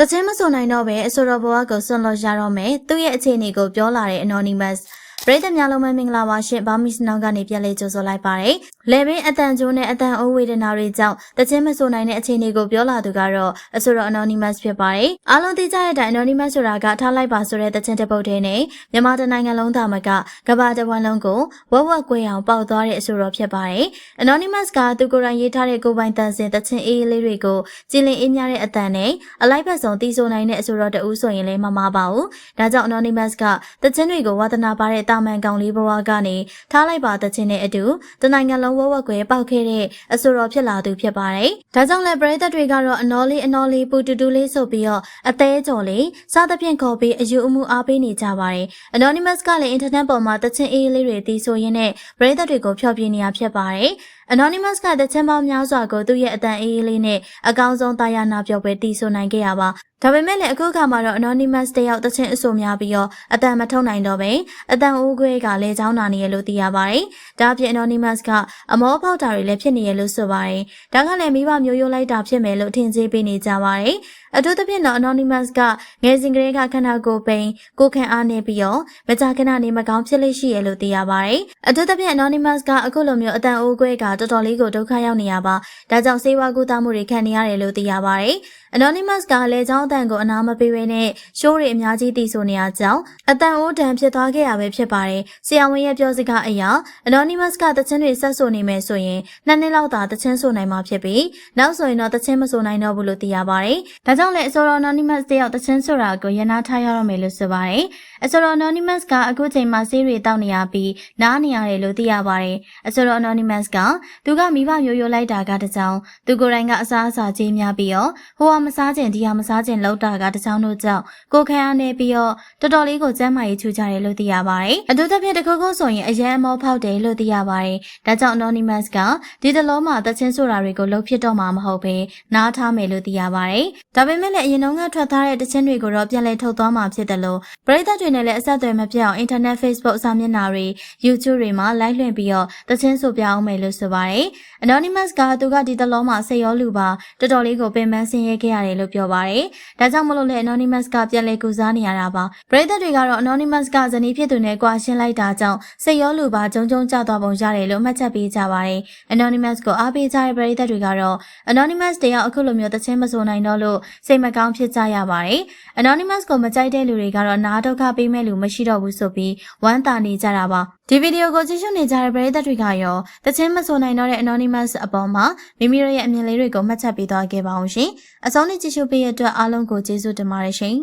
တချင်းမဆိုနိုင်တော့ပဲအဆိုတော်ဘဝကိုဆွန့်လွတ်ရတော့မယ်သူ့ရဲ့အခြေအနေကိုပြောလာတဲ့ Anonymous ပရိသတ်များလုံးပဲမင်္ဂလာပါရှင်ဘာမစ်နောက်ကနေပြန်လဲကြိုဆိုလိုက်ပါတယ်လေဘင်းအတန်ကျိုးနဲ့အတန်အိုးဝေဒနာတွေကြောင့်တချင်းမဆိုနိုင်တဲ့အခြေအနေကိုပြောလာသူကတော့အဆိုတော် Anonymous ဖြစ်ပါတယ်အားလုံးသိကြတဲ့အတိုင်း Anonymous ဆိုတာကထားလိုက်ပါဆိုတဲ့တချင်းတစ်ပုတ်တည်းနဲ့မြန်မာတနိုင်ငံလုံးသားမကကမ္ဘာတစ်ဝန်းလုံးကိုဝက်ဝက်ကွေးအောင်ပေါက်သွားတဲ့အဆိုတော်ဖြစ်ပါတယ် Anonymous ကသူကိုယ်တိုင်ရေးထားတဲ့ကိုယ်ပိုင်တန်စင်တချင်းအေးလေးတွေကိုကြည်လင်အေးမြတဲ့အတန်နဲ့အလိုက်ဘက်ဆုံးတီးဆိုနိုင်တဲ့အဆိုတော်တဦးဆိုရင်လည်းမမှားပါဘူးဒါကြောင့် Anonymous ကတချင်းတွေကိုဝါသနာပါတဲ့တာမန်ကောင်လေးဘဝကနေထားလိုက်ပါတချင်းနဲ့အတူတနိုင်ငံလုံးဝက်ဝက်ကွယ်ပေါက်ခဲ့တဲ့အဆိုတော်ဖြစ်လာသူဖြစ်ပါတယ်ဒါကြောင့်လည်းပရိသတ်တွေကတော့အနော်လေးအနော်လေးပူတူတူလေးဆိုပြီးတော့အသေးကြော်လေးစားသဖြင့်ခေါ်ပြီးအယူအမှုအားပေးနေကြပါတယ် Anonymous ကလည်း internet ပေါ်မှာတချင်းအေးလေးတွေတီးဆိုရင်းနဲ့ပရိသတ်တွေကိုဖျော်ပြနေရဖြစ်ပါတယ် Anonymous ကတချင်ပေါင်းများစွာကိုသူ့ရဲ့အတန်အေးအေးလေးနဲ့အကောင်းဆုံးတာယာနာပြောပွဲတီးဆိုနိုင်ခဲ့ရပါဒါပေမဲ့လည်းအခုခါမှာတော့ Anonymous တယောက်တချင်းအဆိုများပြီးတော့အတန်မထုတ်နိုင်တော့ပဲအတန်အိုးခွဲကလည်းချောင်းနာနေရလို့သိရပါတယ်။ဒါအပြင် Anonymous ကအမောဖောက်တာတွေလည်းဖြစ်နေရလို့ဆိုပါတယ်။ဒါကလည်းမိဘမျိုးရိုးလိုက်တာဖြစ်မယ်လို့ထင်ကြီးပေးနေကြပါတယ်။အထူးသဖြင့်တော့ Anonymous ကငယ်စဉ်ကလေးကခန္ဓာကိုယ်ပိန်ကိုခံအားနေပြီးတော့မကြာခဏနေမကောင်းဖြစ်လိမ့်ရှိရလို့သိရပါတယ်။အထူးသဖြင့် Anonymous ကအခုလိုမျိုးအတန်အိုးခွဲကတော်တော်လေးကိုဒုက္ခရောက်နေရပါ။ဒါကြောင့်စေဝါကူတာမှုတွေခံနေရတယ်လို့သိရပါတယ်။ Anonymous ကလည်းချောင်းအတန်ကိုအနာမပေးဘဲနဲ့ရှိုးတွေအများကြီးတည်ဆိုနေရကြောင်းအတန်အိုးတန်ဖြစ်သွားခဲ့ရပဲဖြစ်ပါတယ်။ဆရာဝန်ရဲ့ပြောစကားအရ Anonymous ကတချင်းတွေဆက်ဆိုနေမယ်ဆိုရင်နှစ်နှစ်လောက်သာတချင်းဆိုနိုင်မှာဖြစ်ပြီးနောက်ဆိုရင်တော့တချင်းမဆိုနိုင်တော့ဘူးလို့သိရပါတယ်။ဒါကြောင့်လည်းအစောတော် Anonymous တယောက်တချင်းဆိုတာကိုရနာထားရတော့မယ်လို့ဆိုပါတယ်။အစောတော် Anonymous ကအခုချိန်မှာဆေးတွေတောက်နေရပြီးနားနေရတယ်လို့သိရပါတယ်။အစောတော် Anonymous ကသူကမိဘမျိုးရိုးလိုက်တာကတကြောင်သူကိုယ်တိုင်ကအစားအစာကြီးများပြီးတော့ဟိုဟာမစားခြင်းဒီဟာမစားခြင်းလောက်တာကတကြောင်တို့ကြောင့်ကိုယ်ခံအားနေပြီးတော့တော်တော်လေးကိုကျန်းမာရေးချူကြတယ်လို့သိရပါတယ်။အထူးသဖြင့်တစ်ခုခုဆိုရင်အရန်အမောဖောက်တယ်လို့သိရပါတယ်။ဒါကြောင့် Anonymous ကဒီတလုံးမှာတချင်းဆိုတာတွေကိုလှုပ်ဖြစ်တော့မှာမဟုတ်ဘဲနားထားမယ်လို့သိရပါတယ်။ဒါပေမဲ့လည်းအရင်တုန်းကထွက်ထားတဲ့တချင်းတွေကိုတော့ပြန်လည်ထုတ်သွားမှာဖြစ်တယ်လို့ပရိသတ်တွေနဲ့လည်းအဆက်အသွယ်မပြတ်အောင် Internet Facebook စာမျက်နှာတွေ YouTube တွေမှာ live လွှင့်ပြီးတော့တချင်းဆိုပြအောင်မယ်လို့ဆိုပါတယ်။ Anonymous ကသူကဒီတလုံးမှာစိတ်ရောလူပါတော်တော်လေးကိုပင်ပန်းဆင်းရဲခဲ့ရတယ်လို့ပြောပါတယ်။ဒါကြောင့်မလို့လဲ Anonymous ကပြန်လည်ကူစားနေရတာပါ။ပရိသတ်တွေကတော့ Anonymous ကဇနီးဖြစ်သူနဲ့ကြွာရှင်းလိုက်တာကြောင့်စိတ်ရောလူပါဂျုံဂျုံကျသွားပုံရတယ်လို့မှတ်ချက်ပေးကြပါတယ်။ Anonymous ကိုအားပေးကြတဲ့ပရိသတ်တွေကတော့ Anonymous တယောက်အခုလိုမျိုးတချင်းမဆိုနိုင်တော့လို့စိတ်မကောင်းဖြစ်ကြရပါတယ်။ Anonymous ကိုမကြိုက်တဲ့လူတွေကတော့နားဒုက္ခပေးမဲ့လူမရှိတော့ဘူးဆိုပြီးဝမ်းသာနေကြတာပါဒီဗီဒီယိုကိုကြည့်ရှုနေကြတဲ့ပရိသတ်တွေကရောတချင်းမဆိုနိုင်တော့တဲ့ Anonymous အပေါ်မှာမိမိတို့ရဲ့အမြင်လေးတွေကိုမှတ်ချက်ပေးသွားခဲ့ပါအောင်ရှင်အဆုံးနဲ့ကြည့်ရှုပေးရတဲ့အတွက်အားလုံးကိုကျေးဇူးတင်ပါတယ်ရှင်